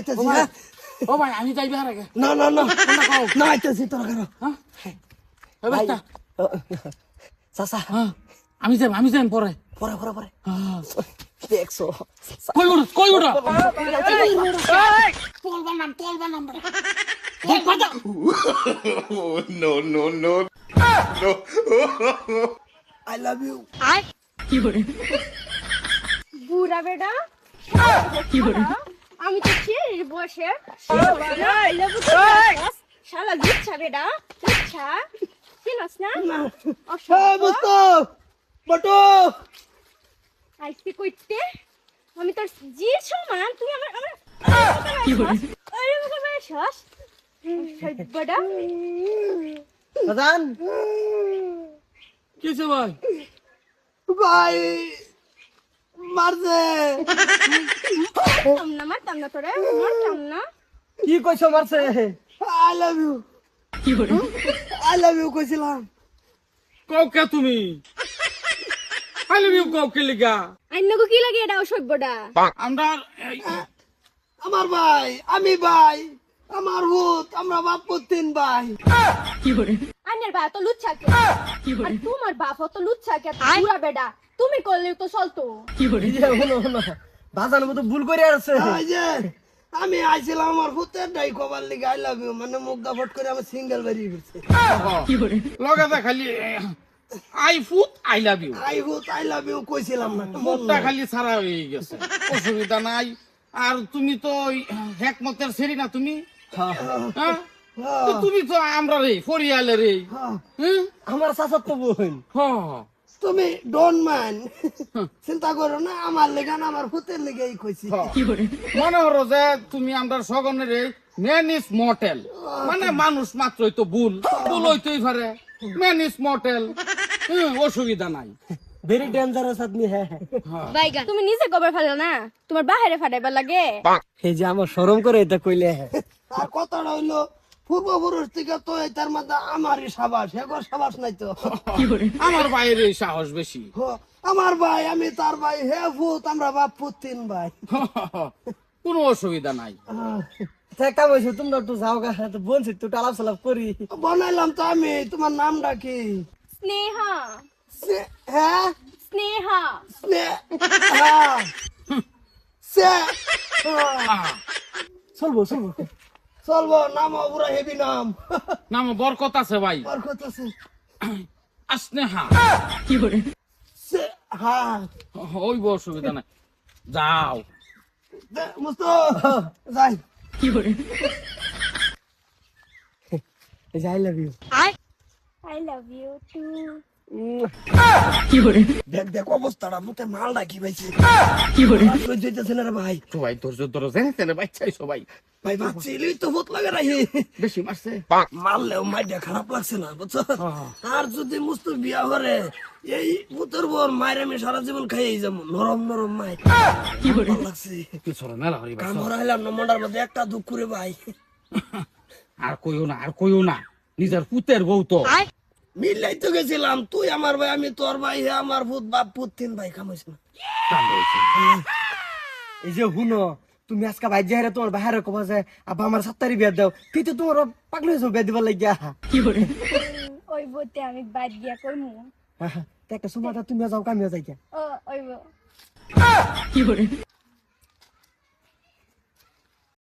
আইতাছি? ও ভাই আমি যাইবে আর আগে। না না না। না আইতাছি তোর ঘর হ্যাঁ? চাচা। আমি যাই আমি যাই পরে। পরে পরে পরে। হ্যাঁ। দেখছ? কই উড়ো কই উড়ো? তোল বানাম তোল বানাম দেখ বাজা no, no, no. I love you বুড়া বেটা। আমি তো চেয়ে বসে। শালা লুচ্ছা বেটা লুচ্ছা চিনস না? হ্যাঁ। বুঝতো বটো আইসি কইতে। আমি তোর জি সমান তুই আমার আমার আরে মুখে বেশস বড়া দাদান কিছে ভাই? ভাই। মারছে। না মারতাম না তোরে মারতাম না। কি কইছো মারছে? I love you I love you কইছিলাম। কও কে তুমি? আই লাভ ইউ কও কে লিগা। আইনগো কি লাগে এটা অসভ্যটা আমরা আমার ভাই আমি ভাই আমার হুত আমরা বাপ তিন ভাই। আইনের বা তো লুচ্ছা কে আর তোমার বাপ তো লুচ্ছা কে বুড়া বেটা তুমি করলে তো চলতো। বাজার মতো ভুল করে আছে যে আমি আইছিলাম আমার হুতের ডাই কবার লিগে আই লাভ ইউ মানে মুগ্ধা ফট করে আমার সিঙ্গেল বেরিয়ে গেছে লগে দা খালি I foot I love you I হুত আই লাভ ইউ কইছিলাম না মুখটা খালি সারা হয়ে গেছে। অসুবিধা নাই। আর তুমি তো হেকমতের সেরি না তুমি? হ্যাঁ? তো তুমি তো আমরা রে ফরিয়ালে রে। হ্যাঁ? আমার শাসত তো বোন। হ্যাঁ। তুমি ডোন্ট মান চিন্তা করো না আমার লেগে না আমার হুতের লেগেই কইছি। মনে হলো যে তুমি আমরা সগনের ম্যান ইস মর্টেল। মানে মানুষ মাত্রই তো ভুল। ভুল হইতেই পারে। Man is mortal. অসুবিধা নাই। ভেরি ডেঞ্জারাস আদমি হ্যাঁ বাইগান তুমি নিজে গোবর ফেলো না? তোমার বাহিরে ফাটাইবার লাগে। এই যে আমার শরম করে এটা কইলে আর কথাটা হইল পূর্বপুরুষ থেকে তো এটার মধ্যে আমারই সাবাস হেগর সাবাস নাই তো। আমার বাইরে সাহস বেশি। আমার ভাই আমি তার ভাই হে ভূত আমরা বাপ পুত তিন ভাই। কোনো অসুবিধা নাই। একটা বলছো তোমরা একটু যাও গা বলছি একটু আলাপ সালাপ করি। বানাইলাম তো আমি তোমার নামটা কি? স্নেহা। হ্যাঁ? স্নেহা। সে-। সে- হ্যাঁ। চলবো চলবো। চলবো নাম পুরা হেভি নাম। নাম বরকত আছে ভাই। বরকত আছে। আসনেহা সে- হ্যাঁ ওই অসুবিধা নাই। যাও। দে- মুস্তো যাই। I love you I love you too দেখ দেখ অবস্থাটা মুখে মালটা কি পাইছে না রে ভাই। সবাই ধৈর্য ধরো জেনে তেনে বাচ্চাই সবাই। ভাই ভাবছিলি তো ভূত লাগে রাহি বেশি মারছে। মারলেও মাইটা খারাপ লাগছে না বুঝছ আর যদি মুস্তু বিয়া করে এই ভূতের বর মায়ের আমি সারা জীবন খাইয়ে যাব নরম নরম মাই লাগছে। কি সর মেলা হরি ভাই কাম হারাইলাম না মন্ডার মধ্যে একটা দুঃখ করে ভাই। আর কইও না আর কইও না নিজের পুতের বউ তো। মিল্লাই তো গেছিলাম তুই আমার ভাই আমি তোর ভাই হে আমার ভূত বাপ ভূত তিন ভাই কামাইছ না। এই যে হুনো তুমি আজকে ভাই যাই তোমার বাইরে কবা যায় আবার আমার সাত্তারি বিয়া দাও। তুই তো তোমার পাগল হয়েছো বিয়া দিবার লাগিয়া। ওই বইতে আমি বাদ গিয়া করমু তো একটা সময় তুমি যাও কামিয়া যাই ও ওই বউ